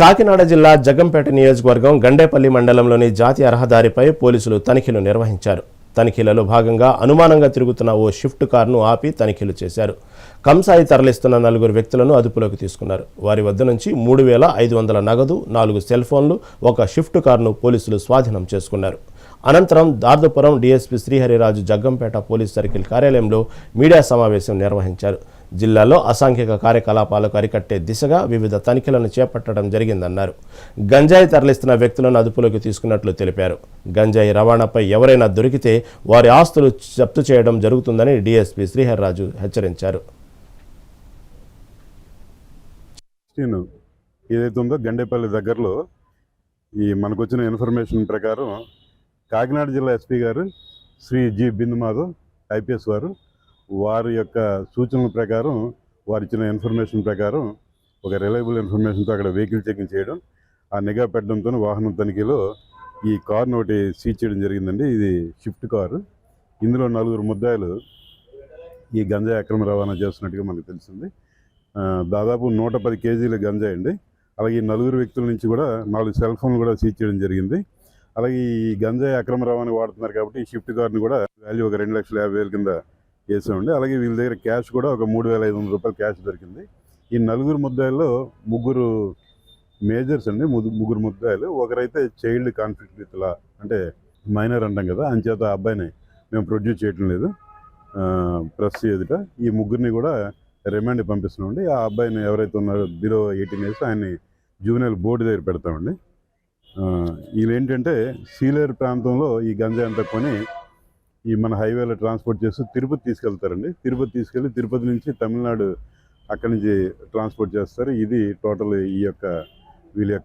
కాకినాడ జిల్లా జగ్గంపేట నియోజకవర్గం గండేపల్లి మండలంలోని జాతీయ రహదారిపై పోలీసులు తనిఖీలు నిర్వహించారు. తనిఖీలలో భాగంగా అనుమానంగా తిరుగుతున్న ఓ షిఫ్ట్ కారును ఆపి తనిఖీలు చేశారు. కంసాయి తరలిస్తున్న నలుగురు వ్యక్తులను అదుపులోకి తీసుకున్నారు. వారి వద్ద నుంచి మూడు వేల ఐదు వందల నగదు నాలుగు సెల్ ఫోన్లు ఒక షిఫ్ట్ కారును పోలీసులు స్వాధీనం చేసుకున్నారు. అనంతరం Dardupuram DSP Sriharirraju Jaggampeta police circle కార్యాలయంలో మీడియా సమావేశం నిర్వహించారు. జిల్లాలో అసాంఘిక కార్యకలాపాలకు అరికట్టే దిశగా వివిధ తనిఖీలను చేపట్టడం జరిగిందన్నారు. గంజాయి తరలిస్తున్న వ్యక్తులను అదుపులోకి తీసుకున్నట్లు తెలిపారు. గంజాయి రవాణాపై ఎవరైనా దొరికితే వారి ఆస్తులు జప్తు చేయడం జరుగుతుందని డిఎస్పీ శ్రీహర్రాజు హెచ్చరించారు. సిక్స్టీన్ ఏదైతే ఉందో గండేపల్లి దగ్గరలో ఈ మనకు వచ్చిన ఇన్ఫర్మేషన్ ప్రకారం కాకినాడ జిల్లా ఎస్పీ గారు శ్రీ జి బిందు మాధవ్ ఐపీఎస్ వారు వారి యొక్క సూచనల ప్రకారం వారు ఇచ్చిన ఇన్ఫర్మేషన్ ప్రకారం ఒక రిలయబుల్ ఇన్ఫర్మేషన్తో అక్కడ వెహికల్ చెకింగ్ చేయడం ఆ నిఘా పెట్టడంతో వాహనం తనిఖీలో ఈ కార్ను ఒకటి సీజ్ చేయడం జరిగిందండి. ఇది షిఫ్ట్ కారు. ఇందులో నలుగురు ముద్దాయిలు ఈ గంజాయి అక్రమ రవాణా చేస్తున్నట్టుగా మనకు తెలిసింది. దాదాపు నూట పది కేజీల గంజాయి అండి. అలాగే ఈ నలుగురు వ్యక్తుల నుంచి కూడా నాలుగు సెల్ ఫోన్లు కూడా సీజ్ చేయడం జరిగింది. అలాగే ఈ గంజాయి అక్రమ రవాణా వాడుతున్నారు కాబట్టి ఈ షిఫ్ట్ కార్ని కూడా వాల్యూ ఒక రెండు లక్షల యాభై వేల కింద చేసామండి అలాగే వీళ్ళ దగ్గర క్యాష్ కూడా ఒక మూడు వేల ఐదు వందల రూపాయలు క్యాష్ దొరికింది. ఈ నలుగురు ముద్దాయిల్లో ముగ్గురు మేజర్స్ అండి. ముగ్గురు ముద్దాయిలు. ఒకరైతే చైల్డ్ కాన్ఫ్లిక్ట్ విత్లా అంటే మైనర్ అంటాం కదా అంచేత ఆ అబ్బాయిని మేము ప్రొడ్యూస్ చేయటం లేదు. ప్రెస్ ఎదుట ఈ ముగ్గురిని కూడా రిమాండ్ పంపిస్తున్నామండి. ఆ అబ్బాయిని ఎవరైతే ఉన్నారో బిలో ఎయిటీన్ ఇయర్స్ ఆయన్ని జూనియర్ బోర్డు దగ్గర పెడతామండి. వీళ్ళు ఏంటంటే సీలేరు ప్రాంతంలో ఈ గంజాయి అంతా కొని ఈ మన హైవేలో ట్రాన్స్పోర్ట్ చేస్తూ తిరుపతి తీసుకెళ్తారండి. తిరుపతి తీసుకెళ్ళి తిరుపతి నుంచి తమిళనాడు అక్కడి నుంచి ట్రాన్స్పోర్ట్ చేస్తారు. ఇది టోటల్ ఈ యొక్క వీళ్ళ యొక్క